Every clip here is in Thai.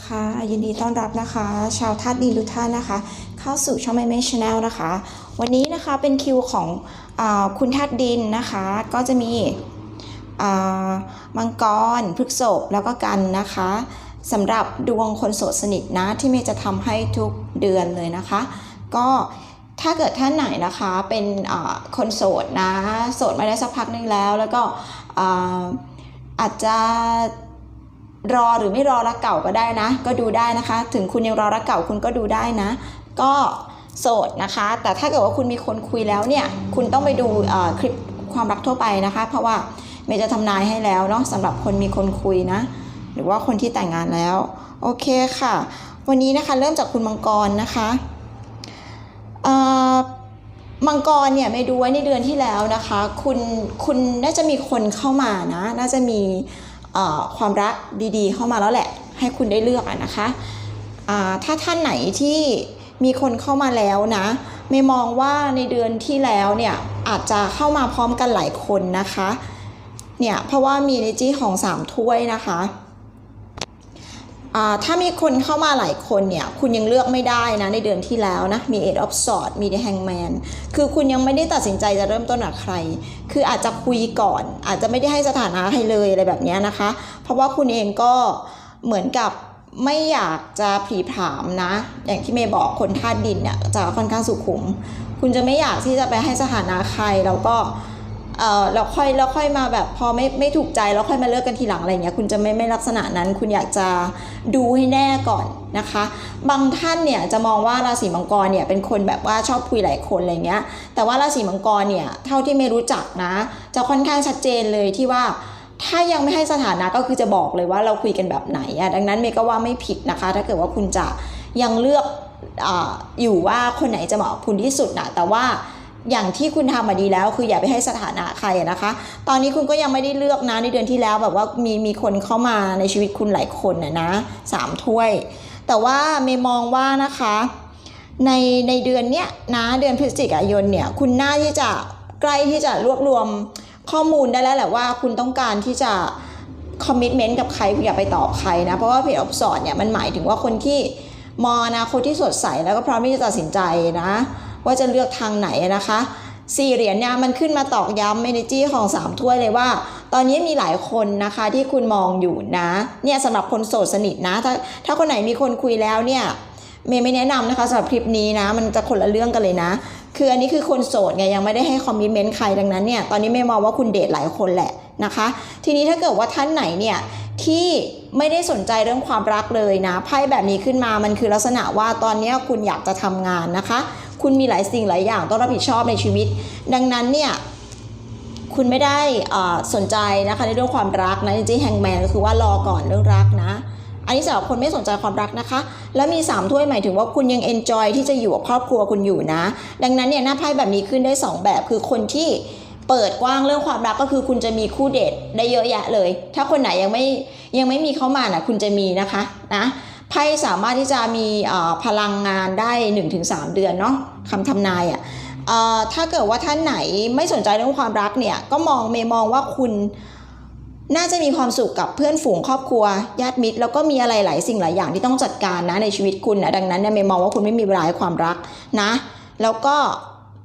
ค่ะยินดีต้อนรับนะคะ ชาวธาตุดินทุกท่านนะคะ เข้าสู่ช่อง m ม m ช Channel นะคะ วันนี้นะคะเป็นคิวของอคุณธาตุดินนะคะ ก็จะมีมังกรพฤกษภแล้วก็กันนะคะสำหรับดวงคนโสดสนิทนะที่เมย์จะทำให้ทุกเดือนเลยนะคะ ก็ถ้าเกิดท่านไหนนะคะเป็นคนโสดนะ โสดมาได้สักพักนึงแล้ว แล้วก็อาจจะ รอหรือไม่รอรักเก่าก็ได้นะ ก็ดูได้นะคะ ถึงคุณยังรอรักเก่าคุณก็ดูได้นะ ก็โสดนะคะ แต่ถ้าเกิดว่าคุณมีคนคุยแล้วเนี่ย คุณต้องไปดูคลิปความรักทั่วไปนะคะ เพราะว่าเมย์จะทำนายให้แล้วเนาะสำหรับคนมีคนคุยนะ หรือว่าคนที่แต่งงานแล้ว โอเคค่ะ วันนี้นะคะเริ่มจากคุณมังกรนะคะมังกรเนี่ยไม่ดูไว้ในเดือนที่แล้วนะคะ คุณคุณน่าจะมีคนเข้ามานะ น่าจะมี ความรักดีๆ เข้ามาแล้วแหละ ให้คุณได้เลือกอะนะคะถ้าท่านไหนที่มีคนเข้ามาแล้วนะไม่มองว่าในเดือนที่แล้วเนี่ยอาจจะเข้ามาพร้อมกันหลายคนนะคะเนี่ยเพราะว่ามีในจี้ของสามถ้วยนะคะ ถ้ามีคนเข้ามาหลายคนเนี่ย คุณยังเลือกไม่ได้นะ ในเดือนที่แล้วนะ มี Eight of Swords มี The Hangman คือคุณยังไม่ได้ตัดสินใจจะเริ่มต้นกับใคร คืออาจจะคุยก่อน อาจจะไม่ได้ให้สถานะให้เลยอะไรแบบนี้นะคะ เพราะว่าคุณเองก็เหมือนกับไม่อยากจะผีผามนะ อย่างที่เมย์บอกคนธาตุดินเนี่ยจะค่อนข้างสุขุม คุณจะไม่อยากที่จะไปให้สถานะใครแล้วก็เออแล้วค่อยแล้วค่อยมาแบบพอไม่ไม่ถูกใจแล้วค่อยมาเลิกกันทีหลังอะไรเงี้ยคุณจะไม่ไม่ลักษณะนั้น คุณอยากจะดูให้แน่ก่อนนะคะ บางท่านเนี่ยจะมองว่าราศีมังกรเนี่ยเป็นคนแบบว่าชอบคุยหลายคนอะไรเงี้ย แต่ว่าราศีมังกรเนี่ยเท่าที่ไม่รู้จักนะ จะค่อนข้างชัดเจนเลยที่ว่าถ้ายังไม่ให้สถานะก็คือจะบอกเลยว่าเราคุยกันแบบไหนอะดังนั้นเมย์ก็ว่าไม่ผิดนะคะ ถ้าเกิดว่าคุณจะยังเลือกออยู่ว่าคนไหนจะเหมาะคุณที่สุดนะแต่ว่า อย่างที่คุณทำมาดีแล้ว คืออย่าไปให้สถานะใครนะคะ ตอนนี้คุณก็ยังไม่ได้เลือกนะในเดือนที่แล้วแบบว่ามีมีคนเข้ามาในชีวิตคุณหลายคนนะนะสามถ้วย แต่ว่าเมมองว่านะคะในในเดือนเนี้ยนะเดือนพฤศจิกายนเนี่ยคุณน่าที่จะใกล้ที่จะรวบรวมข้อมูลได้แล้วแหละว่าคุณต้องการที่จะคอมมิชเมนต์กับใครคุณอย่าไปตอบใครนะ เพราะว่าเพจออฟสอนเนี่ยมันหมายถึงว่าคนที่มองอนาคตที่สดใสแล้วก็พร้อมที่จะตัดสินใจนะ ว่าจะเลือกทางไหนนะคะสี่เหรียญเนี่ยมันขึ้นมาตอกย้ำ energy ของสามถ้วยเลยว่า ตอนนี้มีหลายคนนะคะที่คุณมองอยู่นะเนี่ยสำหรับคนโสดสนิทนะ ถ้าถ้าคนไหนมีคนคุยแล้วเนี่ยเมย์ไม่แนะนำนะคะสำหรับคลิปนี้นะ มันจะคนละเรื่องกันเลยนะ คืออันนี้คือคนโสดไงยังไม่ได้ให้คอมมิชเมนต์ใครดังนั้นเนี่ยตอนนี้เมย์มองว่าคุณเดทหลายคนแหละนะคะ ทีนี้ถ้าเกิดว่าท่านไหนเนี่ยที่ไม่ได้สนใจเรื่องความรักเลยนะไพ่แบบนี้ขึ้นมามันคือลักษณะว่าตอนนี้คุณอยากจะทำงานนะคะ คุณมีหลายสิ่งหลายอย่างต้องรับผิดชอบในชีวิต ดังนั้นเนี่ยคุณไม่ได้สนใจนะคะในเรื่องความรักนะจริงๆแฮงแมนก็คือว่ารอก่อนเรื่องรักนะ อันนี้สำหรับคนไม่สนใจความรักนะคะ แล้วมี 3 ถ้วยหมายถึงว่าคุณยังเอนจอยที่จะอยู่กับครอบครัวคุณอยู่นะ ดังนั้นเนี่ยหน้าไพ่แบบนี้ขึ้นได้ 2 แบบคือคนที่เปิดกว้างเรื่องความรักก็คือคุณจะมีคู่เดทได้เยอะแยะเลย ถ้าคนไหนยังไม่ยังไม่มีเข้ามาน่ะคุณจะมีนะคะนะ ไพ่สามารถที่จะมีพลังงานได้ 1-3 เดือนเนาะคำทำนายอะ่ะถ้าเกิดว่าท่านไหนไม่สนใจเรื่องความรักเนี่ยก็มองเมย์มองว่าคุณน่าจะมีความสุขกับเพื่อนฝูงครอบครัวญาติมิตร แล้วก็มีอะไรหลายสิ่งหลายอย่างที่ต้องจัดการนะในชีวิตคุณนะดังนั้นเนี่ยเมย์มองว่าคุณไม่มีเวลาให้ความรักนะ แล้วก็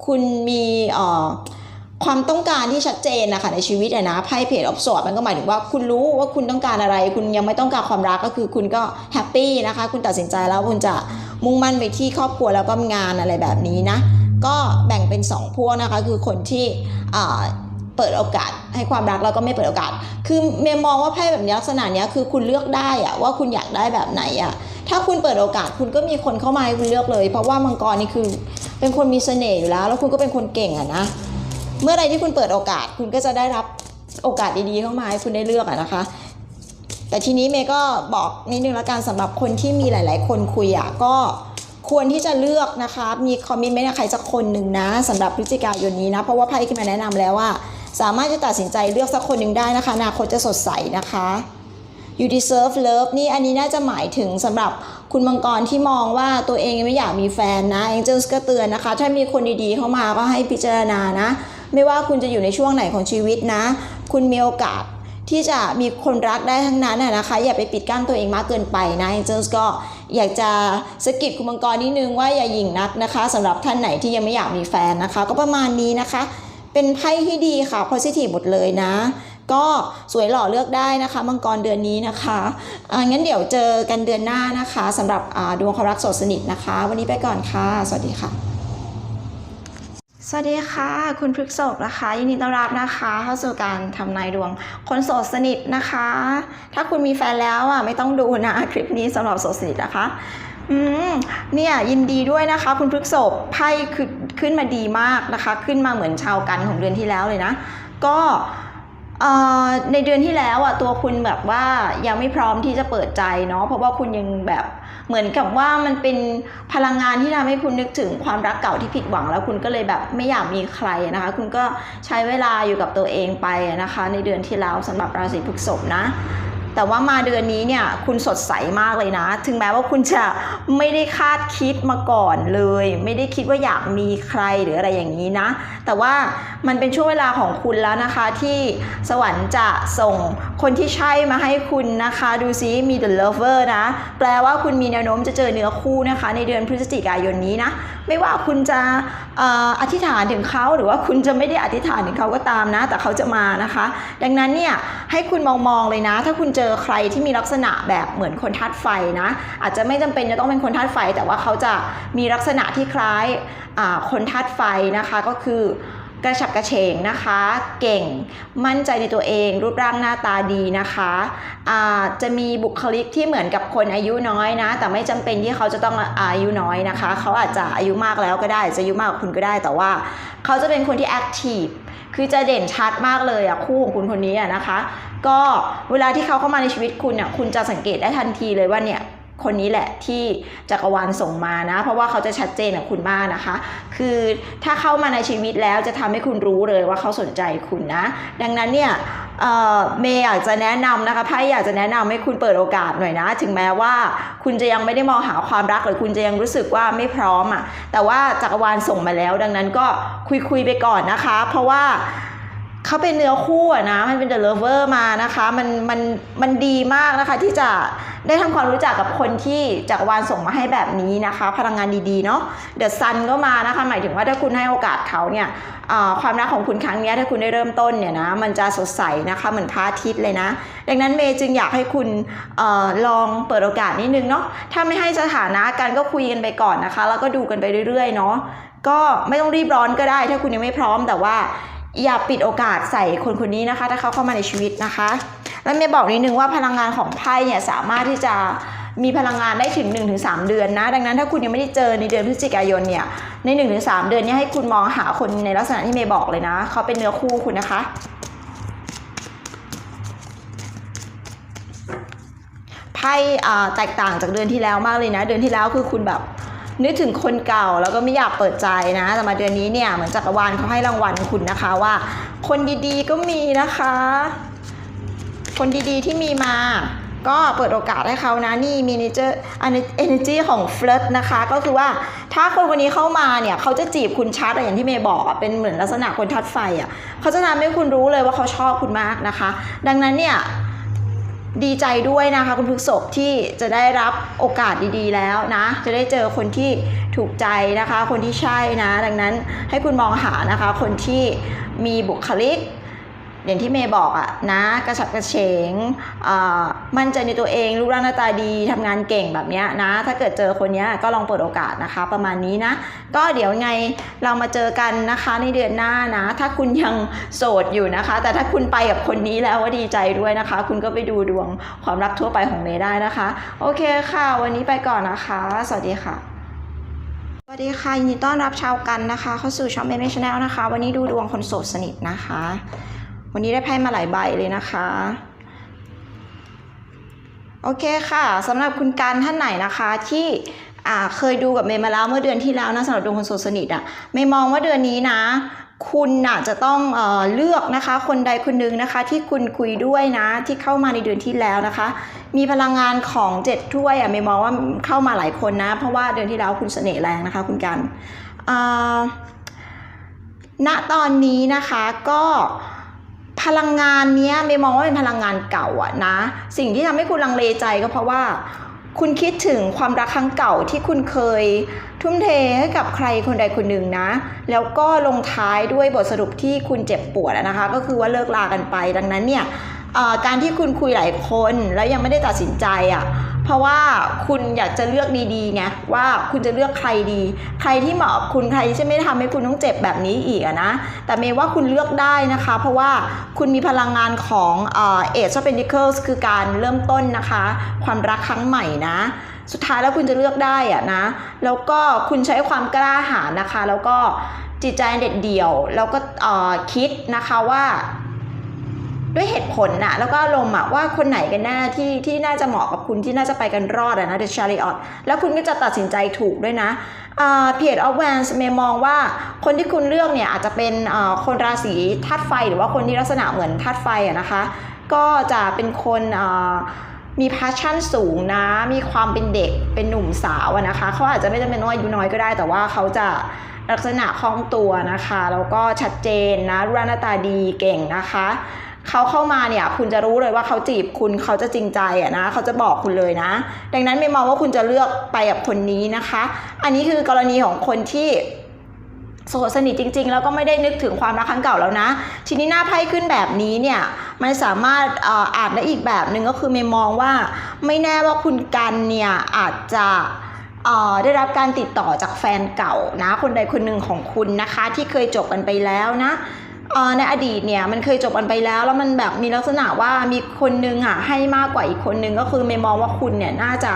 คุณมีเอ่อ ความต้องการที่ชัดเจนนะคะในชีวิตนะไพ่เพจออฟสอดมันก็หมายถึงว่าคุณรู้ว่าคุณต้องการอะไร คุณยังไม่ต้องการความรักก็คือคุณก็แฮปปี้นะคะ คุณตัดสินใจแล้วคุณจะมุ่งมั่นไปที่ครอบครัวแล้วก็งานอะไรแบบนี้นะ ก็แบ่งเป็น 2 พวกนะคะ คือคนที่เปิดโอกาสให้ความรักแล้วก็ไม่เปิดโอกาส คือเมย์มองว่าไพ่แบบนี้ลักษณะนี้คือคุณเลือกได้อะว่าคุณอยากได้แบบไหนอะถ้าคุณเปิดโอกาสคุณก็มีคนเข้ามาให้คุณเลือกเลย เพราะว่ามังกรนี่คือเป็นคนมีเสน่ห์อยู่แล้ว แล้วคุณก็เป็นคนเก่งอะนะ เมื่อใดที่คุณเปิดโอกาส คุณก็จะได้รับโอกาสดีๆเข้ามาให้คุณได้เลือกอะนะคะ แต่ทีนี้เมย์ก็บอกนิดนึงละกันสำหรับคนที่มีหลาย ๆ คนคุยอะก็ควรที่จะเลือกนะคะ มีคอมมิชเมนต์ใครสักคนหนึ่งนะสำหรับพฤศจิกายนนี้นะ เพราะว่าไพ่ขึ้นมาแนะนำแล้วว่า สามารถจะตัดสินใจเลือกสักคนหนึ่งได้นะคะอนาคตจะสดใสนะคะ you deserve love นี่อันนี้น่าจะหมายถึงสำหรับคุณมังกรที่มองว่าตัวเองไม่อยากมีแฟนนะ Angels ก็เตือนนะคะ ถ้ามีคนดีๆเข้ามาก็ให้พิจารณานะ ไม่ว่าคุณจะอยู่ในช่วงไหนของชีวิตนะ คุณมีโอกาสที่จะมีคนรักได้ทั้งนั้นนะคะ อย่าไปปิดกั้นตัวเองมากเกินไปนะ Angels ก็อยากจะสกิดคุณมังกรนิดนึงว่าอย่าหยิ่งนักนะคะสำหรับท่านไหนที่ยังไม่อยากมีแฟนนะคะ ก็ประมาณนี้นะคะ เป็นไพ่ที่ดีค่ะ positive หมดเลยนะ ก็สวยหล่อเลือกได้นะคะมังกรเดือนนี้นะคะอ่างั้นเดี๋ยวเจอกันเดือนหน้านะคะสำหรับดวงความรักโสดสนิทนะคะ วันนี้ไปก่อนค่ะ สวัสดีค่ะ สวัสดีค่ะ คุณพฤกษบนะคะยินดีต้อนรับนะคะ เข้าสู่การทำนายดวง คนโสดสนิทนะคะ ถ้าคุณมีแฟนแล้วอะไม่ต้องดูนะคลิปนี้สำหรับโสดสนิทนะคะอืมเนี่ยยินดีด้วยนะคะ คุณพฤกษบไพ่ขึ้นมาดีมากนะคะ ขึ้นมาเหมือนชาวกันของเดือนที่แล้วเลยนะ ก็ ในเดือนที่แล้วอะตัวคุณแบบว่ายังไม่พร้อมที่จะเปิดใจเนาะเพราะว่าคุณยังแบบเหมือนกับว่ามันเป็นพลังงานที่ทำให้คุณนึกถึงความรักเก่าที่ผิดหวัง แล้วคุณก็เลยแบบไม่อยากมีใครนะคะ คุณก็ใช้เวลาอยู่กับตัวเองไปนะคะ ในเดือนที่แล้วสำหรับราศีพฤษภนะ แต่ว่ามาเดือนนี้เนี่ยคุณสดใสมากเลยนะ ถึงแม้ว่าคุณจะไม่ได้คาดคิดมาก่อนเลย ไม่ได้คิดว่าอยากมีใครหรืออะไรอย่างนี้นะ แต่ว่ามันเป็นช่วงเวลาของคุณแล้วนะคะที่สวรรค์จะส่งคนที่ใช่มาให้คุณนะคะ ดูซิมี the lover นะ แปลว่าคุณมีแนวโน้มจะเจอเนื้อคู่นะคะ ในเดือนพฤศจิกายนนี้นะ ไม่ว่าคุณจะออธิษฐานถึงเขาหรือว่าคุณจะไม่ได้อธิษฐานถึงเขาก็ตามนะ แต่เขาจะมานะคะ ดังนั้นเนี่ยให้คุณมองมองๆเลยนะ ถ้าคุณเจอใครที่มีลักษณะแบบเหมือนคนทัดไฟนะ อาจจะไม่จำเป็นจะต้องเป็นคนทัดไฟ แต่ว่าเขาจะมีลักษณะที่คล้ายคนทัดไฟนะคะก็คือ กระฉับกระเฉงนะคะ เก่ง มั่นใจในตัวเอง รูปร่างหน้าตาดีนะคะอ่าจะมีบุคลิกที่เหมือนกับคนอายุน้อยนะ แต่ไม่จำเป็นที่เขาจะต้องอายุน้อยนะคะ เขาอาจจะอายุมากแล้วก็ได้ จะอายุมากกว่าคุณก็ได้ แต่ว่า เขาจะเป็นคนที่แอคทีฟ คือจะเด่นชัดมากเลยอะคู่ของคุณคนนี้อะนะคะ ก็เวลาที่เขาเข้ามาในชีวิตคุณอะคุณจะสังเกตได้ทันทีเลยว่าเนี่ย คนนี้แหละที่จักรวาลส่งมานะ เพราะว่าเขาจะชัดเจนกับคุณมากนะคะ คือถ้าเข้ามาในชีวิตแล้วจะทำให้คุณรู้เลยว่าเขาสนใจคุณนะ ดังนั้นเนี่ยเมย์อยากจะแนะนำนะคะไพ่อยากจะแนะนำให้คุณเปิดโอกาสหน่อยนะ ถึงแม้ว่าคุณจะยังไม่ได้มองหาความรักหรือคุณจะยังรู้สึกว่าไม่พร้อมอะแต่ว่าจักรวาลส่งมาแล้ว ดังนั้นก็คุยคุยๆไปก่อนนะคะ เพราะว่า เขาเป็นเนื้อคู่นะ มันเป็น The Lover มานะคะ มันมันมันดีมากนะคะที่จะได้ทำความรู้จักกับคนที่จักรวาลส่งมาให้แบบนี้นะคะ พลังงานดีๆเนาะ The Sun ก็มานะคะ หมายถึงว่าถ้าคุณให้โอกาสเขาเนี่ยความรักของคุณครั้งนี้ถ้าคุณได้เริ่มต้นเนี่ยนะมันจะสดใสนะคะเหมือนพระอาทิตย์เลยนะ ดังนั้นเมย์จึงอยากให้คุณออลองเปิดโอกาสนิดนึงเนาะถ้าไม่ให้สถานะกันก็คุยกันไปก่อนนะคะ แล้วก็ดูกันไปเรื่อยๆเนาะก็ไม่ต้องรีบร้อนก็ได้ ถ้าคุณยังไม่พร้อมแต่ว่า อย่าปิดโอกาสใส่คนคนนี้นะคะ ถ้าเขาเข้ามาในชีวิตนะคะ แล้วเมย์บอกนิดนึงว่าพลังงานของไพ่เนี่ยสามารถที่จะมีพลังงานได้ถึง 1-3 เดือนนะ ดังนั้นถ้าคุณยังไม่ได้เจอในเดือนพฤศจิกายนเนี่ย ใน 1-3 เดือนนี้ให้คุณมองหาคนในลักษณะที่เมย์บอกเลยนะ เขาเป็นเนื้อคู่คุณนะคะ ไพ่แตกต่างจากเดือนที่แล้วมากเลยนะ เดือนที่แล้วคือคุณแบบ นึกถึงคนเก่าแล้วก็ไม่อยากเปิดใจนะ แต่มาเดือนนี้เนี่ยเหมือนจักรวาลเขาให้รางวัลคุณนะคะว่า คนดีๆก็มีนะคะ คนดีๆที่มีมาก็เปิดโอกาสให้เขานะนี่มีเนเจอร์อันเอเนจีของเฟลิร์ตนะคะ ก็คือว่าถ้าคนคนนี้เข้ามาเนี่ย เขาจะจีบคุณชัดอะอย่างที่เมย์บอกเป็นเหมือนลักษณะคนทัดไฟอะเขาจะทำให้คุณรู้เลยว่าเขาชอบคุณมากนะคะ ดังนั้นเนี่ย ดีใจด้วยนะคะคุณพฤกษบที่จะได้รับโอกาสดีๆแล้วนะ จะได้เจอคนที่ถูกใจนะคะ คนที่ใช่นะ ดังนั้นให้คุณมองหานะคะ คนที่มีบุคลิก อย่างที่เมย์บอกอะนะ กระฉับกระเฉงมั่นใจในตัวเองรูปร่างหน้าตาดีทำงานเก่งแบบเนี้ยนะ ถ้าเกิดเจอคนเนี้ยก็ลองเปิดโอกาสนะคะ ประมาณนี้นะ ก็เดี๋ยวไงเรามาเจอกันนะคะในเดือนหน้านะ ถ้าคุณยังโสดอยู่นะคะ แต่ถ้าคุณไปกับคนนี้แล้วว่าดีใจด้วยนะคะ คุณก็ไปดูดวงความรักทั่วไปของเมย์ได้นะคะ โอเคค่ะ วันนี้ไปก่อนนะคะ สวัสดีค่ะสวัสดีค่ะยินดีต้อนรับชาวกันนะคะ เข้าสู่ช่องเมย์ชาแนลนะคะ วันนี้ดูดวงคนโสดสนิทนะคะ วันนี้ได้ไพ่มาหลายใบเลยนะคะ โอเคค่ะสำหรับคุณการท่านไหนนะคะที่เคยดูกับเมย์มาแล้วเมื่อเดือนที่แล้วนะสำหรับดวงคนโสดสนิทอะเมย์มองว่าเดือนนี้นะ คุณน่ะจะต้องเอเลือกนะคะ คนใดคนหนึ่งนะคะ ที่คุณคุยด้วยนะที่เข้ามาในเดือนที่แล้วนะคะ มีพลังงานของเจ็ดถ้วยอะเมย์มองว่าเข้ามาหลายคนนะ เพราะว่าเดือนที่แล้วคุณเสน่ห์แรงนะคะ คุณกันอ่าณตอนนี้นะคะก็ พลังงานเนี้ยเมย์มองว่าเป็นพลังงานเก่าอะนะ สิ่งที่ทำให้คุณลังเลใจก็เพราะว่า คุณคิดถึงความรักครั้งเก่าที่คุณเคยทุ่มเทให้กับใครคนใดคนหนึ่งนะ แล้วก็ลงท้ายด้วยบทสรุปที่คุณเจ็บปวดนะคะ ก็คือว่าเลิกลากันไป ดังนั้นเนี่ยการที่คุณคุยหลายคนแล้วยังไม่ได้ตัดสินใจอะ เพราะว่าคุณอยากจะเลือกดีๆไงว่าคุณจะเลือกใครดี ใครที่เหมาะคุณใครที่ไม่ทำให้คุณต้องเจ็บแบบนี้อีกนะ แต่เมย์ว่าคุณเลือกได้นะคะ เพราะว่าคุณมีพลังงานของเอชอ of Pentacles คือการเริ่มต้นนะคะ ความรักครั้งใหม่นะสุดท้ายแล้วคุณจะเลือกได้อะนะ แล้วก็คุณใช้ความกล้าหาญนะคะ แล้วก็จิตใจเด็ดเดี่ยว แล้วก็คิดนะคะว่า ด้วยเหตุผลนะแล้วก็อารมณ์อะว่าคนไหนกันแน่ที่ที่น่าจะเหมาะกับคุณที่น่าจะไปกันรอดอะนะ The Chariot แล้วคุณก็จะตัดสินใจถูกด้วยนะเพจออฟแวนส์เมมองว่าคนที่คุณเลือกเนี่ยอาจจะเป็นคนราศีธาตุไฟหรือว่าคนที่ลักษณะเหมือนธาตุไฟอะนะคะ ก็จะเป็นคนมี passion สูงนะ มีความเป็นเด็ก เป็นหนุ่มสาวนะคะ เขาอาจจะไม่จำเป็นว่าอายุน้อยก็ได้ แต่ว่าเขาจะลักษณะคล่องตัวนะคะ แล้วก็ชัดเจนนะรูปร่างหน้าตาดีเก่งนะคะ เขาเข้ามาเนี่ยคุณจะรู้เลยว่าเขาจีบคุณเขาจะจริงใจอะนะเขาจะบอกคุณเลยนะ ดังนั้นไม่มองว่าคุณจะเลือกไปกับคนนี้นะคะ อันนี้คือกรณีของคนที่โสดสนิทจริง ๆ แล้วก็ไม่ได้นึกถึงความรักครั้งเก่าแล้วนะ ทีนี้หน้าไพ่ขึ้นแบบนี้เนี่ยมันสามารถอ่านได้อีกแบบหนึ่งก็คือเมย์มองว่าไม่แน่ว่าคุณกันเนี่ยอาจจะได้รับการติดต่อจากแฟนเก่านะ คนใดคนหนึ่งของคุณนะคะ ที่เคยจบกันไปแล้วนะ ในอดีตเนี่ยมันเคยจบกันไปแล้ว แล้วมันแบบมีลักษณะว่ามีคนนึงอะให้มากกว่าอีกคนนึงก็คือเมย์มองว่าคุณเนี่ยน่าจะ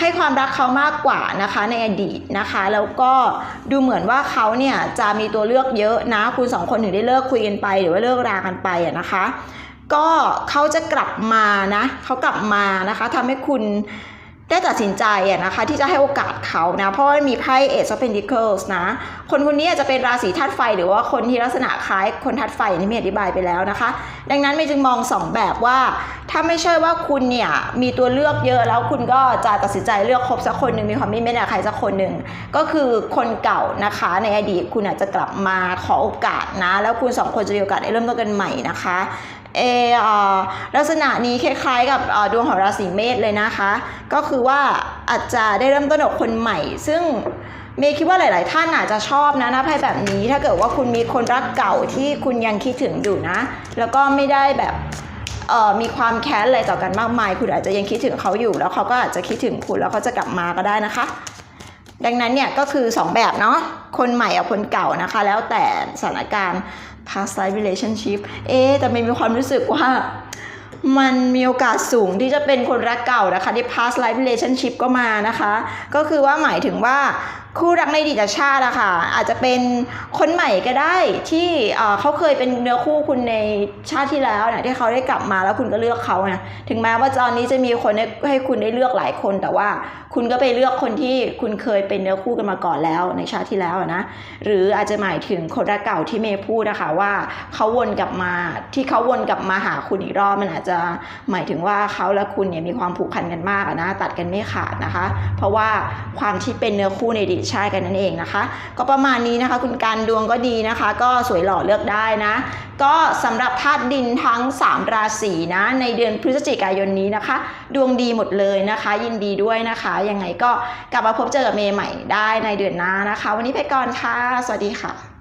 ให้ความรักเขามากกว่านะคะในอดีตนะคะ แล้วก็ดูเหมือนว่าเขาเนี่ยจะมีตัวเลือกเยอะนะ คุณสองคนถึงได้เลิกคุยกันไป หรือว่าเลิกรากันไปอะนะคะ ก็เขาจะกลับมานะเขากลับมานะคะทำให้คุณ ได้ตัดสินใจอะนะคะที่จะให้โอกาสเขานะ เพราะว่ามีไพ่ Ace of Pentacles นะ คนคนนี้อาจจะเป็นราศีธาตุไฟ หรือว่าคนที่ลักษณะคล้ายคนธาตุไฟอย่างที่เมย์อธิบายไปแล้วนะคะ ดังนั้นเมย์จึงมองสองแบบว่า ถ้าไม่ใช่ว่าคุณเนี่ยมีตัวเลือกเยอะแล้วคุณก็จะตัดสินใจเลือกคบสักคนหนึ่งมีความไม่แน่ใครสักคนหนึ่งก็คือคนเก่านะคะในอดีตคุณอาจจะกลับมาขอโอกาสนะ แล้วคุณสองคนจะมีโอกาสได้เริ่มต้นกันใหม่นะคะ เออลักษณะนี้คล้ายๆกับดวงของราศีเมษเลยนะคะ ก็คือว่าอาจจะได้เริ่มต้นกับคนใหม่ ซึ่งเมย์คิดว่าหลาย ๆ ท่านอาจจะชอบนะนะไพ่แบบนี้ถ้าเกิดว่าคุณมีคนรักเก่าที่คุณยังคิดถึงอยู่นะ แล้วก็ไม่ได้แบบเออมีความแค้นอะไรต่อกันมากมาย คุณอาจจะยังคิดถึงเขาอยู่ แล้วเขาก็อาจจะคิดถึงคุณแล้วเขาจะกลับมาก็ได้นะคะ ดังนั้นเนี่ยก็คือ 2 แบบเนาะคนใหม่กับคนเก่านะคะ แล้วแต่สถานการณ์ past life relationship เอ๊แต่ไม่มีความรู้สึกว่ามันมีโอกาสสูงที่จะเป็นคนรักเก่านะคะที่ past life relationship ก็มานะคะ ก็คือว่าหมายถึงว่า คู่รักในอดีตชาติอะค่ะ อาจจะเป็นคนใหม่ก็ได้ที่เขาเคยเป็นเนื้อคู่คุณในชาติที่แล้วเนี่ยที่เขาได้กลับมาแล้วคุณก็เลือกเขาไงถึงแม้ว่าตอนนี้จะมีคนให้ให้คุณได้เลือกหลายคน แต่ว่าคุณก็ไปเลือกคนที่คุณเคยเป็นเนื้อคู่กันมาก่อนแล้วในชาติที่แล้วนะหรืออาจจะหมายถึงคนรักเก่าที่เมย์พูดนะคะว่าเขาวนกลับมาที่เขาวนกลับมาหาคุณอีกรอบมันอาจจะหมายถึงว่าเขาและคุณเนี่ยมีความผูกพันกันมากนะตัดกันไม่ขาดนะคะ เพราะว่าความที่เป็นเนื้อคู่ในอดีตชายกันนั่นเองนะคะ ก็ประมาณนี้นะคะ คุณการดวงก็ดีนะคะ ก็สวยหล่อเลือกได้นะ ก็สำหรับธาตุดินทั้ง 3 ราศีนะในเดือนพฤศจิกายนนี้นะคะ ดวงดีหมดเลยนะคะ ยินดีด้วยนะคะยังไงก็กลับมาพบเจอกับเมย์ใหม่ได้ในเดือนหน้านะคะ วันนี้ไปก่อนค่ะ สวัสดีค่ะ